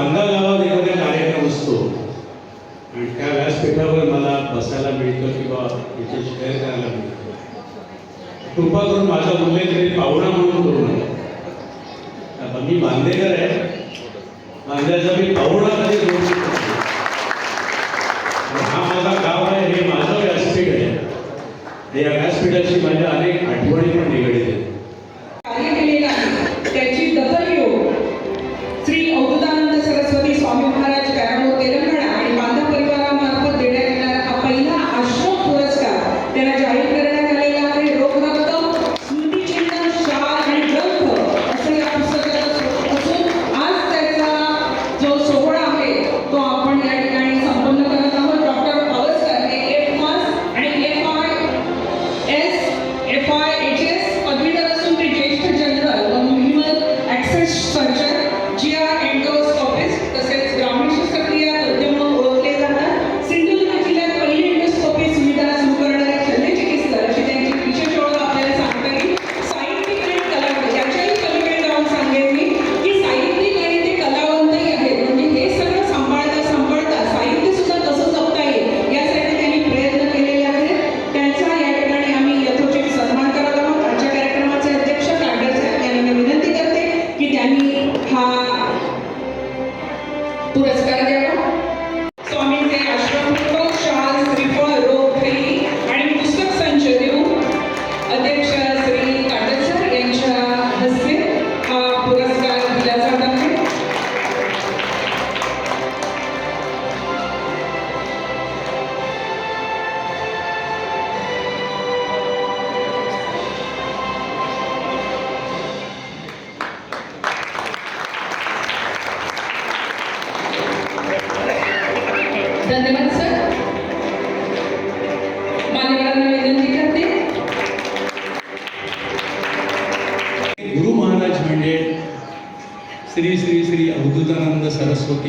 बांधा गावात एखादा कार्यक्रम असतो. आणि त्या व्यासपीठावर मला बसायला मिळतं किंवा इथे शेअर करायला मिळतं. कृपा करून माझा उल्लेख तरी पाहुणा म्हणून करू नका. मी बांधेकर आहे. बांद्याचा मी पाहुणा कधी करू शकतो हा माझा गाव आहे हे माझं व्यासपीठ आहे. या व्यासपीठाशी माझ्या अनेक puras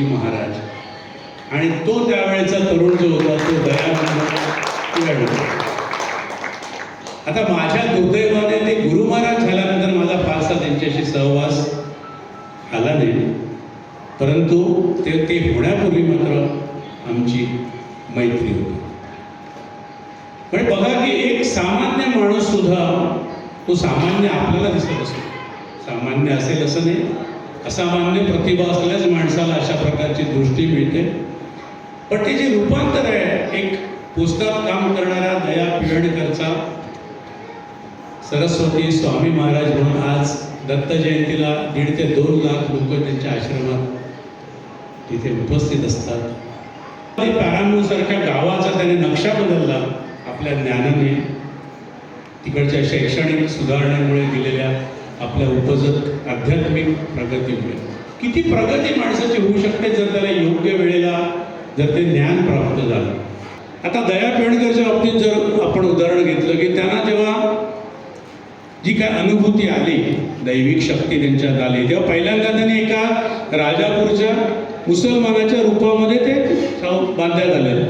सरस्वती महाराज. आणि तो त्यावेळेचा तरुण जो होता तो दयानंद आता माझ्या दुर्दैवाने ते गुरु महाराज झाल्यानंतर माझा फारसा त्यांच्याशी सहवास आला नाही. परंतु ते ते होण्यापूर्वी मात्र आमची मैत्री होती. पण बघा की एक सामान्य माणूस सुद्धा तो सामान्य आपल्याला दिसत असतो. सामान्य असेल असं नाही. असामान्य प्रतिभा असल्याच माणसाला अशा प्रकारची दृष्टी मिळते. पण ते जे रूपांतर आहे एक पुस्तकात काम करणाऱ्या दया पिळणकरचा सरस्वती स्वामी महाराज म्हणून आज दत्त जयंतीला दीड ते दोन लाख लोक त्यांच्या आश्रमात तिथे उपस्थित असतात. आणि पॅरामूर सारख्या गावाचा त्याने नक्षा बदलला आपल्या ज्ञानाने. तिकडच्या शैक्षणिक सुधारणेमुळे दिलेल्या आपल्या उपजत आध्यात्मिक प्रगतीमुळे. किती प्रगती माणसाची होऊ शकते जर त्याला योग्य वेळेला जर ते ज्ञान प्राप्त झालं? आता दया पेडकरच्या बाबतीत जर आपण उदाहरण घेतलं की त्यांना जेव्हा जी काय अनुभूती आली दैविक शक्ती त्यांच्यात आली तेव्हा पहिल्यांदा त्यांनी एका राजापूरच्या मुसलमानाच्या रूपामध्ये ते बांधल्या बांधण्यात आले.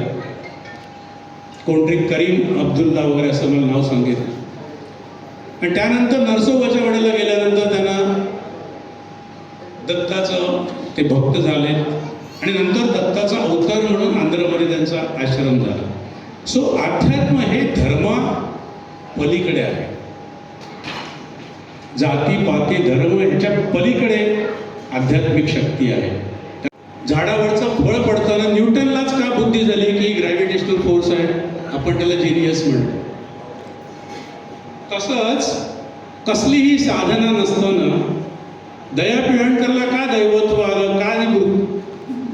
कोणतरी करीम अब्दुल्ला वगैरे असं मला नाव सांगितलं. आणि त्यानंतर नरसोबाच्या वडीला गेल्यानंतर त्यांना दत्ताचं ते भक्त झाले. आणि नंतर दत्ताचा अवतार म्हणून आंध्रमध्ये त्यांचा आश्रम झाला. सो अध्यात्म हे धर्मा पलीकडे आहे. जाती पाती धर्म ह्याच्या पलीकडे आध्यात्मिक शक्ती आहे. झाडावरचं फळ पडताना न्यूटनलाच का बुद्धी झाली की ग्रॅव्हिटेशनल फोर्स आहे? आपण त्याला जिनियस म्हणतो. तसंच कसलीही साधना नसताना दया पिळणकरला का दैवत्व आलं का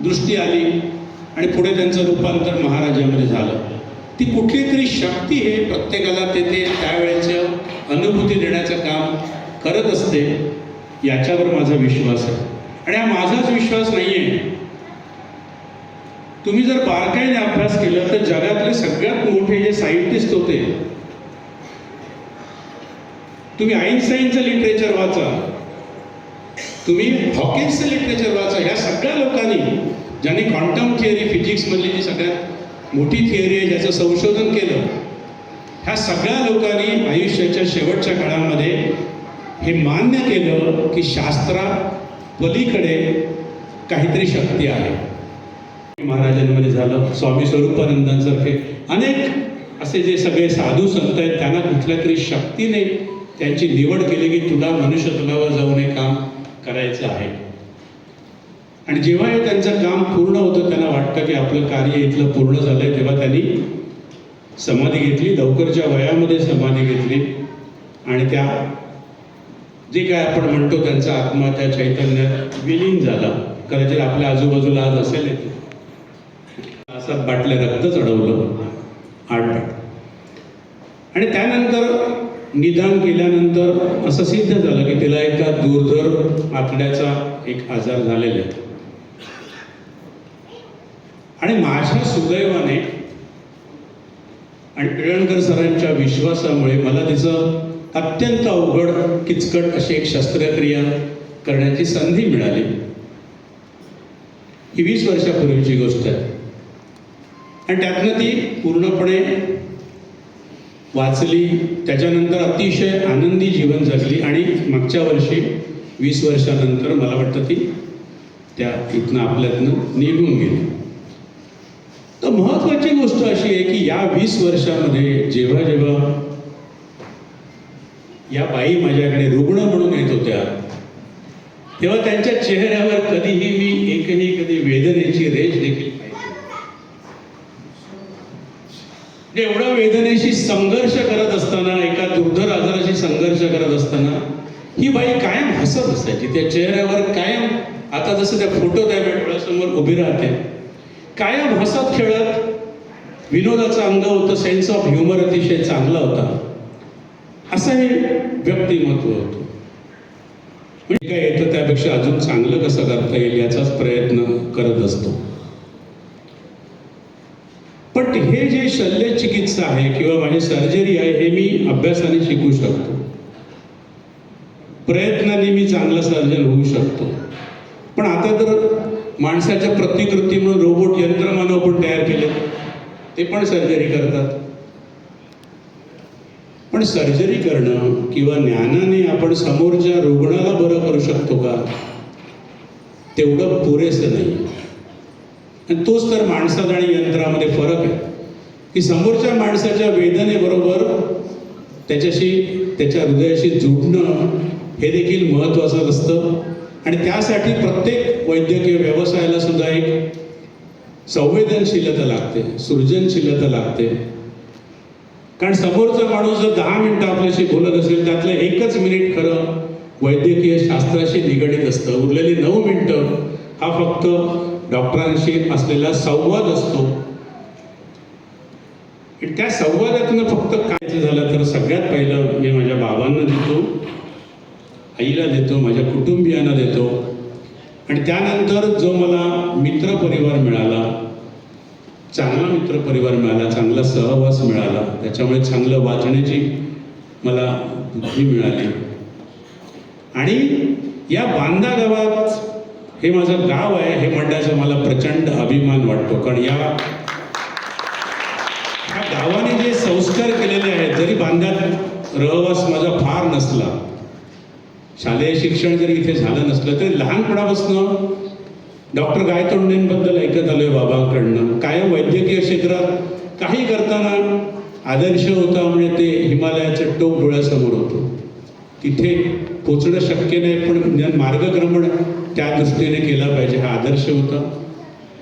दृष्टी आली आणि पुढे त्यांचं रूपांतर महाराजामध्ये झालं? ती कुठली तरी शक्ती हे प्रत्येकाला ते ते त्यावेळेचं अनुभूती देण्याचं काम करत असते याच्यावर माझा विश्वास आहे. आणि हा माझाच विश्वास नाही आहे तुम्ही जर बारकाईने अभ्यास केला तर जगातले सगळ्यात मोठे जे सायंटिस्ट होते तुम्ही आईन्स्टाईनचं लिटरेचर वाचा. तुम्ही हॉकिन्सचं लिटरेचर वाचा. ह्या सगळ्या लोकांनी ज्यांनी क्वांटम थिअरी फिजिक्समधली जी सगळ्यात मोठी थिअरी आहे ज्याचं संशोधन केलं ह्या सगळ्या लोकांनी आयुष्याच्या शेवटच्या काळामध्ये हे मान्य केलं की शास्त्रा पलीकडे काहीतरी शक्ती आहे. महाराजांमध्ये झालं स्वामी स्वरूपानंदांसारखे अनेक असे जे सगळे साधू संत आहेत त्यांना कुठल्या तरी शक्तीने त्यांची निवड केली की तुला मनुष्यतलावर जाऊन हे काम करायचं आहे. आणि जेव्हा हे त्यांचं काम पूर्ण होतं त्यांना वाटतं की आपलं कार्य इथलं पूर्ण झालंय तेव्हा त्यांनी समाधी घेतली लवकरच्या वयामध्ये समाधी घेतली. आणि त्या जे काय आपण म्हणतो त्यांचा आत्मा त्या चैतन्यात विलीन झाला. कदाचित आपल्या आजूबाजूला आज असेल येते असं बाटल्या रक्त चढवलं आठ आणि त्यानंतर निदान केल्यानंतर असं सिद्ध झालं की तिला एका दुर्धर आतड्याचा एक आजार झालेला आहे. आणि माझ्या सुदैवाने आणि पिळणकर सरांच्या विश्वासामुळे मला तिचं अत्यंत अवघड किचकट अशी एक शस्त्रक्रिया करण्याची संधी मिळाली. ही वीस वर्षापूर्वीची गोष्ट आहे. आणि त्यातनं ती पूर्णपणे वाचली त्याच्यानंतर अतिशय आनंदी जीवन जगली आणि मागच्या वर्षी वीस वर्षानंतर मला वाटतं ती त्या इथनं आपल्यातनं निघून गेली. तर महत्वाची गोष्ट अशी आहे की या वीस वर्षामध्ये जेव्हा जेव्हा या बाई माझ्याकडे रुग्ण म्हणून येत होत्या तेव्हा त्यांच्या चेहऱ्यावर कधीही मी एकही कधी वेदनेची रेष देखील पाहिली म्हणजे संघर्ष करत असताना एका दुर्धर आजाराशी संघर्ष करत असताना ही बाई कायम हसत असायची. त्या चेहऱ्यावर कायम आता जसं त्या फोटो त्या डोळ्यासमोर उभी राहते कायम हसत खेळत विनोदाचं अंग होतं सेन्स ऑफ ह्युमर अतिशय चांगला होता. असं हे व्यक्तिमत्व होतं. म्हणजे काय येतं त्यापेक्षा अजून चांगलं कसं करता येईल याचाच प्रयत्न करत असतो. पण हे जे शल्य आहे किंवा माझी सर्जरी आहे हे मी अभ्यासाने शिकू शकतो. प्रयत्नाने मी चांगलं सर्जन होऊ शकतो. पण आता तर माणसाच्या प्रतिकृती म्हणून रोबोट यंत्रमानव पण तयार केले ते पण सर्जरी करतात. पण सर्जरी करणं किंवा ज्ञानाने आपण समोरच्या रुग्णाला बरं करू शकतो का? तेवढं पुरेसं नाही. आणि तोच तर माणसात आणि यंत्रामध्ये फरक आहे. की समोरच्या माणसाच्या वेदनेबरोबर त्याच्याशी त्याच्या हृदयाशी जुडणं हे देखील महत्त्वाचं असतं. आणि त्यासाठी प्रत्येक वैद्यकीय व्यवसायाला सुद्धा एक संवेदनशीलता लागते सृजनशीलता लागते. कारण समोरचा माणूस जर दहा मिनिटं आपल्याशी बोलत असेल त्यातलं एकच मिनिट खरं वैद्यकीय शास्त्राशी निगडीत असतं. उरलेली नऊ मिनिटं हा फक्त डॉक्टरांशी असलेला संवाद असतो. त्या संवादातनं फक्त काय झालं तर सगळ्यात पहिलं मी माझ्या बाबांना देतो आईला देतो माझ्या कुटुंबियांना देतो. आणि त्यानंतर जो मला मित्रपरिवार मिळाला चांगला मित्रपरिवार मिळाला चांगला सहवास मिळाला त्याच्यामुळे चांगलं वाचण्याची मला बुद्धी मिळाली. आणि या बांदा गावात हे माझं गाव आहे हे म्हणण्याचा मला प्रचंड अभिमान वाटतो. कारण या ह्या गावाने विचार केलेले आहेत. जरी बांध्यात रहवास माझा फार नसला शालेय शिक्षण जरी इथे झालं नसलं तरी लहानपणापासून डॉक्टर गायतोंडेंबद्दल ऐकत आलोय बाबांकडनं. कायम वैद्यकीय क्षेत्रात काही करताना आदर्श होता म्हणजे ते हिमालयाचं टोप डोळ्यासमोर होतं. तिथे पोचणं शक्य नाही पण ज्ञान मार्गक्रमण त्या दृष्टीने केला पाहिजे हा आदर्श होता.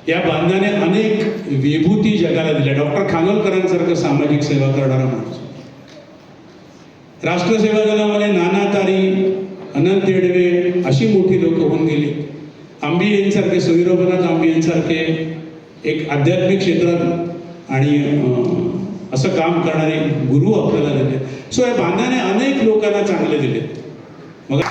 या बांधाने अनेक विभूती जगाला दिल्या. डॉक्टर खानोलकरांसारखं सामाजिक सेवा करणारा माणूस. राष्ट्रसेवा दलामध्ये नाना तारी अनंत येडवे अशी मोठी लोक होऊन गेली. आंबियेंसारखे सोयीरोबनाथ आंबियेंसारखे एक आध्यात्मिक क्षेत्रात आणि असं काम करणारे गुरु आपल्याला दिले. सो या बांधाने अनेक लोकांना चांगले दिले. मग